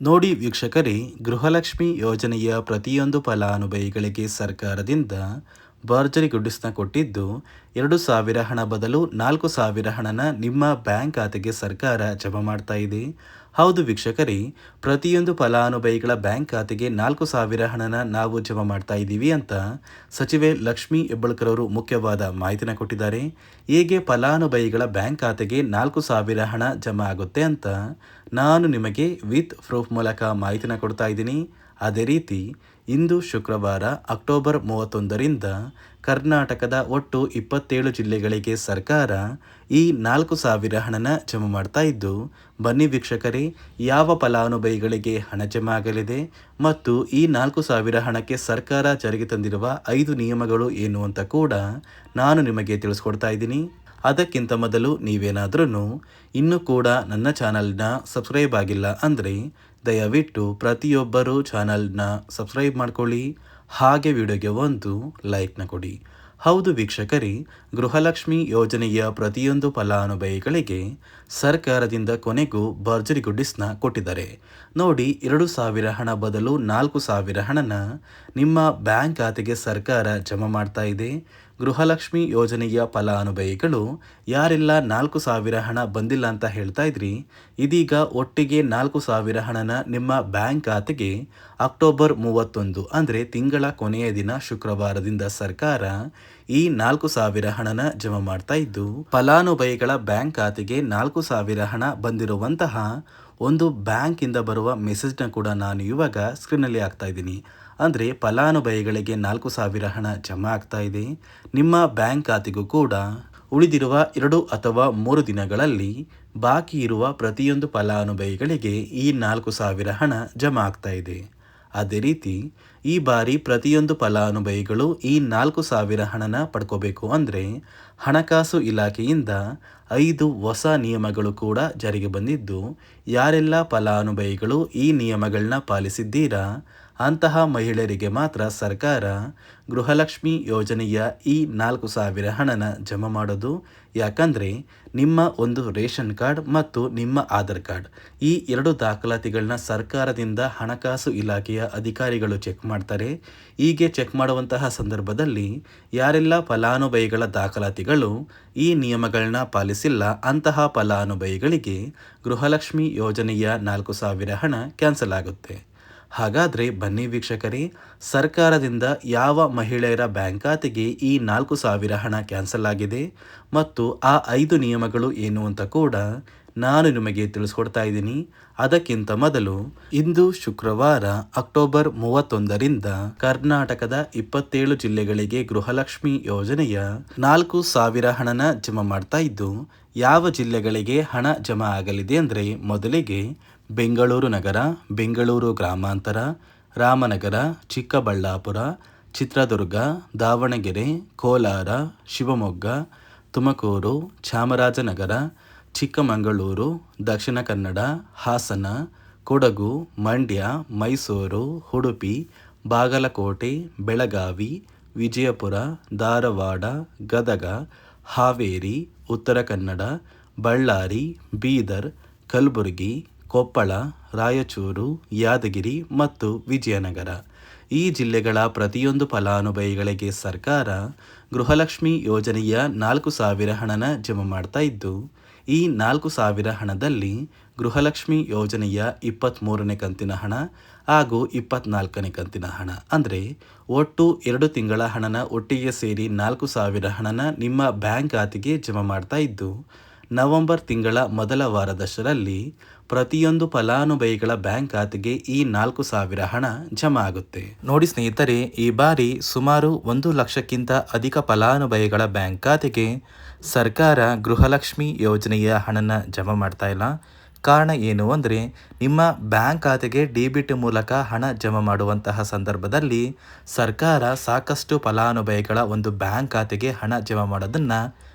ನೋಡಿ ವೀಕ್ಷಕರೇ, ಗೃಹಲಕ್ಷ್ಮಿ ಯೋಜನೆಯ ಪ್ರತಿಯೊಂದು ಫಲಾನುಭವಿಗಳಿಗೆ ಸರ್ಕಾರದಿಂದ ಭರ್ಜರಿ ಗುಡ್ಡಿಸ್ನ ಕೊಟ್ಟಿದ್ದು, ಎರಡು ಸಾವಿರ ಹಣ ಬದಲು ನಾಲ್ಕು ಸಾವಿರ ಹಣನ ನಿಮ್ಮ ಬ್ಯಾಂಕ್ ಖಾತೆಗೆ ಸರ್ಕಾರ ಜಮಾ ಮಾಡ್ತಾ ಇದೆ. ಹೌದು ವೀಕ್ಷಕರೇ, ಪ್ರತಿಯೊಂದು ಫಲಾನುಭವಿಗಳ ಬ್ಯಾಂಕ್ ಖಾತೆಗೆ ನಾಲ್ಕು ಸಾವಿರ ಹಣನ ನಾವು ಜಮಾ ಮಾಡ್ತಾ ಇದ್ದೀವಿ ಅಂತ ಸಚಿವೆ ಲಕ್ಷ್ಮೀ ಹೆಬ್ಬಳ್ಕರ್ ಅವರು ಮುಖ್ಯವಾದ ಮಾಹಿತಿನ ಕೊಟ್ಟಿದ್ದಾರೆ. ಹೇಗೆ ಫಲಾನುಭವಿಗಳ ಬ್ಯಾಂಕ್ ಖಾತೆಗೆ ನಾಲ್ಕು ಸಾವಿರ ಹಣ ಜಮಾ ಆಗುತ್ತೆ ಅಂತ ನಾನು ನಿಮಗೆ ವಿತ್ ಪ್ರೂಫ್ ಮೂಲಕ ಮಾಹಿತಿನ ಕೊಡ್ತಾ ಇದ್ದೀನಿ. ಅದೇ ರೀತಿ ಇಂದು ಶುಕ್ರವಾರ ಅಕ್ಟೋಬರ್ ಮೂವತ್ತೊಂದರಿಂದ ಕರ್ನಾಟಕದ ಒಟ್ಟು ಇಪ್ಪತ್ತೇಳು ಜಿಲ್ಲೆಗಳಿಗೆ ಸರ್ಕಾರ ಈ ನಾಲ್ಕು ಸಾವಿರ ಹಣನ ಜಮಾ ಮಾಡ್ತಾ ಇದ್ದು, ಬನ್ನಿ ವೀಕ್ಷಕರೇ, ಯಾವ ಫಲಾನುಭವಿಗಳಿಗೆ ಹಣ ಜಮಾ ಆಗಲಿದೆ ಮತ್ತು ಈ ನಾಲ್ಕು ಸಾವಿರ ಹಣಕ್ಕೆ ಸರ್ಕಾರ ಜಾರಿಗೆ ತಂದಿರುವ ಐದು ನಿಯಮಗಳು ಏನು ಅಂತ ಕೂಡ ನಾನು ನಿಮಗೆ ತಿಳಿಸ್ಕೊಡ್ತಾ ಇದ್ದೀನಿ. ಅದಕ್ಕಿಂತ ಮೊದಲು ನೀವೇನಾದ್ರೂ ಇನ್ನೂ ಕೂಡ ನನ್ನ ಚಾನಲ್ನ ಸಬ್ಸ್ಕ್ರೈಬ್ ಆಗಿಲ್ಲ ಅಂದರೆ ದಯವಿಟ್ಟು ಪ್ರತಿಯೊಬ್ಬರೂ ಚಾನಲ್ನ ಸಬ್ಸ್ಕ್ರೈಬ್ ಮಾಡ್ಕೊಳ್ಳಿ. ಹಾಗೆ ವಿಡಿಯೋಗೆ ಒಂದು ಲೈಕ್ನ ಕೊಡಿ. ಹೌದು ವೀಕ್ಷಕರೇ, ಗೃಹಲಕ್ಷ್ಮಿ ಯೋಜನೆಯ ಪ್ರತಿಯೊಂದು ಫಲಾನುಭವಿಗಳಿಗೆ ಸರ್ಕಾರದಿಂದ ಕೊನೆಗೂ ಭರ್ಜರಿ ಗುಡ್ಡಿಸ್ನ ಕೊಟ್ಟಿದ್ದಾರೆ. ನೋಡಿ, ಎರಡು ಸಾವಿರ ಹಣ ಬದಲು ನಾಲ್ಕು ಸಾವಿರ ಹಣನ ನಿಮ್ಮ ಬ್ಯಾಂಕ್ ಖಾತೆಗೆ ಸರ್ಕಾರ ಜಮಾ ಮಾಡ್ತಾ ಇದೆ. ಗೃಹಲಕ್ಷ್ಮಿ ಯೋಜನೆಯ ಫಲಾನುಭವಿಗಳು, ಯಾರೆಲ್ಲ ನಾಲ್ಕು ಸಾವಿರ ಹಣ ಬಂದಿಲ್ಲ ಅಂತ ಹೇಳ್ತಾ ಇದ್ರಿ, ಇದೀಗ ಒಟ್ಟಿಗೆ ನಾಲ್ಕು ಸಾವಿರ ಹಣನ ನಿಮ್ಮ ಬ್ಯಾಂಕ್ ಖಾತೆಗೆ ಅಕ್ಟೋಬರ್ ಮೂವತ್ತೊಂದು, ಅಂದರೆ ತಿಂಗಳ ಕೊನೆಯ ದಿನ ಶುಕ್ರವಾರದಿಂದ ಸರ್ಕಾರ ಈ ನಾಲ್ಕು ಸಾವಿರ ಹಣನ ಜಮಾ ಮಾಡ್ತಾ ಇದ್ದು, ಫಲಾನುಭವಿಗಳ ಬ್ಯಾಂಕ್ ಖಾತೆಗೆ ನಾಲ್ಕು ಸಾವಿರ ಹಣ ಬಂದಿರುವಂತಹ ಒಂದು ಬ್ಯಾಂಕಿಂದ ಬರುವ ಮೆಸೇಜ್ನ ಕೂಡ ನಾನು ಇವಾಗ ಸ್ಕ್ರೀನಲ್ಲಿ ಹಾಕ್ತಾ ಇದ್ದೀನಿ. ಅಂದರೆ ಫಲಾನುಭವಿಗಳಿಗೆ ನಾಲ್ಕು ಸಾವಿರ ಹಣ ಜಮಾ ಆಗ್ತಾ ಇದೆ. ನಿಮ್ಮ ಬ್ಯಾಂಕ್ ಖಾತೆಗೂ ಕೂಡ ಉಳಿದಿರುವ ಎರಡು ಅಥವಾ ಮೂರು ದಿನಗಳಲ್ಲಿ ಬಾಕಿ ಇರುವ ಪ್ರತಿಯೊಂದು ಫಲಾನುಭವಿಗಳಿಗೆ ಈ ನಾಲ್ಕು ಸಾವಿರ ಹಣ ಜಮಾ ಆಗ್ತಾ ಇದೆ. ಅದೇ ರೀತಿ, ಈ ಬಾರಿ ಪ್ರತಿಯೊಂದು ಫಲಾನುಭವಿಗಳು ಈ ನಾಲ್ಕು ಸಾವಿರ ಹಣನ ಪಡ್ಕೋಬೇಕು ಅಂದರೆ ಹಣಕಾಸು ಇಲಾಖೆಯಿಂದ ಐದು ಹೊಸ ನಿಯಮಗಳು ಕೂಡ ಜಾರಿಗೆ ಬಂದಿದ್ದು, ಯಾರೆಲ್ಲ ಫಲಾನುಭವಿಗಳು ಈ ನಿಯಮಗಳನ್ನ ಪಾಲಿಸಿದ್ದೀರಾ ಅಂತಹ ಮಹಿಳೆಯರಿಗೆ ಮಾತ್ರ ಸರ್ಕಾರ ಗೃಹಲಕ್ಷ್ಮಿ ಯೋಜನೆಯ ಈ ನಾಲ್ಕು ಸಾವಿರ ಹಣನ ಜಮಾ ಮಾಡೋದು. ಯಾಕಂದರೆ ನಿಮ್ಮ ಒಂದು ರೇಷನ್ ಕಾರ್ಡ್ ಮತ್ತು ನಿಮ್ಮ ಆಧಾರ್ ಕಾರ್ಡ್ ಈ ಎರಡು ದಾಖಲಾತಿಗಳನ್ನ ಸರ್ಕಾರದಿಂದ ಹಣಕಾಸು ಇಲಾಖೆಯ ಅಧಿಕಾರಿಗಳು ಚೆಕ್ ಮಾಡ್ತಾರೆ. ಹೀಗೆ ಚೆಕ್ ಮಾಡುವಂತಹ ಸಂದರ್ಭದಲ್ಲಿ ಯಾರೆಲ್ಲ ಫಲಾನುಭವಿಗಳ ದಾಖಲಾತಿಗಳು ಈ ನಿಯಮಗಳನ್ನ ಪಾಲಿಸಿಲ್ಲ, ಅಂತಹ ಫಲಾನುಭವಿಗಳಿಗೆ ಗೃಹಲಕ್ಷ್ಮಿ ಯೋಜನೆಯ ನಾಲ್ಕು ಸಾವಿರ ಹಣ ಕ್ಯಾನ್ಸಲ್ ಆಗುತ್ತೆ. ಹಾಗಾದರೆ ಬನ್ನಿ ವೀಕ್ಷಕರೇ, ಸರ್ಕಾರದಿಂದ ಯಾವ ಮಹಿಳೆಯರ ಬ್ಯಾಂಕ್ ಖಾತೆಗೆ ಈ ನಾಲ್ಕು ಸಾವಿರ ಹಣ ಕ್ಯಾನ್ಸಲ್ ಆಗಿದೆ ಮತ್ತು ಆ ಐದು ನಿಯಮಗಳು ಏನು ಅಂತ ಕೂಡ ನಾನು ನಿಮಗೆ ತಿಳಿಸ್ಕೊಡ್ತಾ ಇದ್ದೀನಿ. ಅದಕ್ಕಿಂತ ಮೊದಲು ಇಂದು ಶುಕ್ರವಾರ ಅಕ್ಟೋಬರ್ ಮೂವತ್ತೊಂದರಿಂದ ಕರ್ನಾಟಕದ ಇಪ್ಪತ್ತೇಳು ಜಿಲ್ಲೆಗಳಿಗೆ ಗೃಹಲಕ್ಷ್ಮಿ ಯೋಜನೆಯ ನಾಲ್ಕು ಸಾವಿರ ಹಣನ ಜಮಾ ಮಾಡ್ತಾ ಇದ್ದು, ಯಾವ ಜಿಲ್ಲೆಗಳಿಗೆ ಹಣ ಜಮಾ ಆಗಲಿದೆ ಅಂದರೆ ಮೊದಲಿಗೆ ಬೆಂಗಳೂರು ನಗರ, ಬೆಂಗಳೂರು ಗ್ರಾಮಾಂತರ, ರಾಮನಗರ, ಚಿಕ್ಕಬಳ್ಳಾಪುರ, ಚಿತ್ರದುರ್ಗ, ದಾವಣಗೆರೆ, ಕೋಲಾರ, ಶಿವಮೊಗ್ಗ, ತುಮಕೂರು, ಚಾಮರಾಜನಗರ, ಚಿಕ್ಕಮಗಳೂರು, ದಕ್ಷಿಣ ಕನ್ನಡ, ಹಾಸನ, ಕೊಡಗು, ಮಂಡ್ಯ, ಮೈಸೂರು, ಉಡುಪಿ, ಬಾಗಲಕೋಟೆ, ಬೆಳಗಾವಿ, ವಿಜಯಪುರ, ಧಾರವಾಡ, ಗದಗ, ಹಾವೇರಿ, ಉತ್ತರ ಕನ್ನಡ, ಬಳ್ಳಾರಿ, ಬೀದರ್, ಕಲಬುರಗಿ ಕೊಪ್ಪಳ, ರಾಯಚೂರು, ಯಾದಗಿರಿ ಮತ್ತು ವಿಜಯನಗರ. ಈ ಜಿಲ್ಲೆಗಳ ಪ್ರತಿಯೊಂದು ಫಲಾನುಭವಿಗಳಿಗೆ ಸರ್ಕಾರ ಗೃಹಲಕ್ಷ್ಮಿ ಯೋಜನೆಯ ನಾಲ್ಕು ಸಾವಿರ ಹಣನ ಜಮಾ ಮಾಡ್ತಾ ಇದ್ದು, ಈ ನಾಲ್ಕು ಸಾವಿರ ಹಣದಲ್ಲಿ ಗೃಹಲಕ್ಷ್ಮಿ ಯೋಜನೆಯ ಇಪ್ಪತ್ತ್ಮೂರನೇ ಕಂತಿನ ಹಣ ಹಾಗೂ ಇಪ್ಪತ್ನಾಲ್ಕನೇ ಕಂತಿನ ಹಣ. ಅಂದರೆ ಒಟ್ಟು ಎರಡು ತಿಂಗಳ ಹಣನ ಒಟ್ಟಿಗೆ ಸೇರಿ ನಾಲ್ಕು ಸಾವಿರ ಹಣನ ನಿಮ್ಮ ಬ್ಯಾಂಕ್ ಖಾತೆಗೆ ಜಮಾ ಮಾಡ್ತಾ ಇದ್ದು ನವೆಂಬರ್ ತಿಂಗಳ ಮೊದಲ ವಾರದಷ್ಟರಲ್ಲಿ ಪ್ರತಿಯೊಂದು ಫಲಾನುಭವಿಗಳ ಬ್ಯಾಂಕ್ ಖಾತೆಗೆ ಈ ನಾಲ್ಕು ಸಾವಿರ ಹಣ ಜಮಾ ಆಗುತ್ತೆ. ನೋಡಿ ಸ್ನೇಹಿತರೆ, ಈ ಬಾರಿ ಸುಮಾರು ಒಂದು ಲಕ್ಷಕ್ಕಿಂತ ಅಧಿಕ ಫಲಾನುಭವಿಗಳ ಬ್ಯಾಂಕ್ ಖಾತೆಗೆ ಸರ್ಕಾರ ಗೃಹಲಕ್ಷ್ಮಿ ಯೋಜನೆಯ ಹಣನ ಜಮಾ ಮಾಡ್ತಾ ಇಲ್ಲ. ಕಾರಣ ಏನು ಅಂದರೆ, ನಿಮ್ಮ ಬ್ಯಾಂಕ್ ಖಾತೆಗೆ ಡಿಬಿಟ್ ಮೂಲಕ ಹಣ ಜಮಾ ಮಾಡುವಂತಹ ಸಂದರ್ಭದಲ್ಲಿ ಸರ್ಕಾರ ಸಾಕಷ್ಟು ಫಲಾನುಭವಿಗಳ ಒಂದು ಬ್ಯಾಂಕ್ ಖಾತೆಗೆ ಹಣ ಜಮಾ ಮಾಡೋದನ್ನು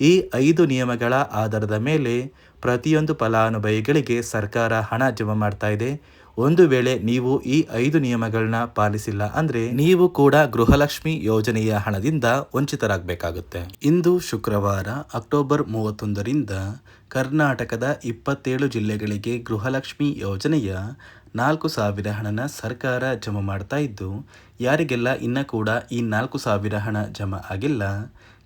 ಈ ಐದು ನಿಯಮಗಳ ಆಧಾರದ ಮೇಲೆ ಪ್ರತಿಯೊಂದು ಫಲಾನುಭವಿಗಳಿಗೆ ಸರ್ಕಾರ ಹಣ ಜಮಾ ಮಾಡ್ತಾ ಇದೆ. ಒಂದು ವೇಳೆ ನೀವು ಈ ಐದು ನಿಯಮಗಳನ್ನ ಪಾಲಿಸಿಲ್ಲ ಅಂದರೆ ನೀವು ಕೂಡ ಗೃಹಲಕ್ಷ್ಮಿ ಯೋಜನೆಯ ಹಣದಿಂದ ವಂಚಿತರಾಗಬೇಕಾಗುತ್ತೆ. ಇಂದು ಶುಕ್ರವಾರ, ಅಕ್ಟೋಬರ್ ಮೂವತ್ತೊಂದರಿಂದ ಕರ್ನಾಟಕದ ಇಪ್ಪತ್ತೇಳು ಜಿಲ್ಲೆಗಳಿಗೆ ಗೃಹಲಕ್ಷ್ಮಿ ಯೋಜನೆಯ ನಾಲ್ಕು ಸಾವಿರ ಹಣನ ಸರ್ಕಾರ ಜಮಾ ಮಾಡ್ತಾ ಇದ್ದು, ಯಾರಿಗೆಲ್ಲ ಇನ್ನೂ ಕೂಡ ಈ ನಾಲ್ಕು ಸಾವಿರ ಹಣ ಜಮಾ ಆಗಿಲ್ಲ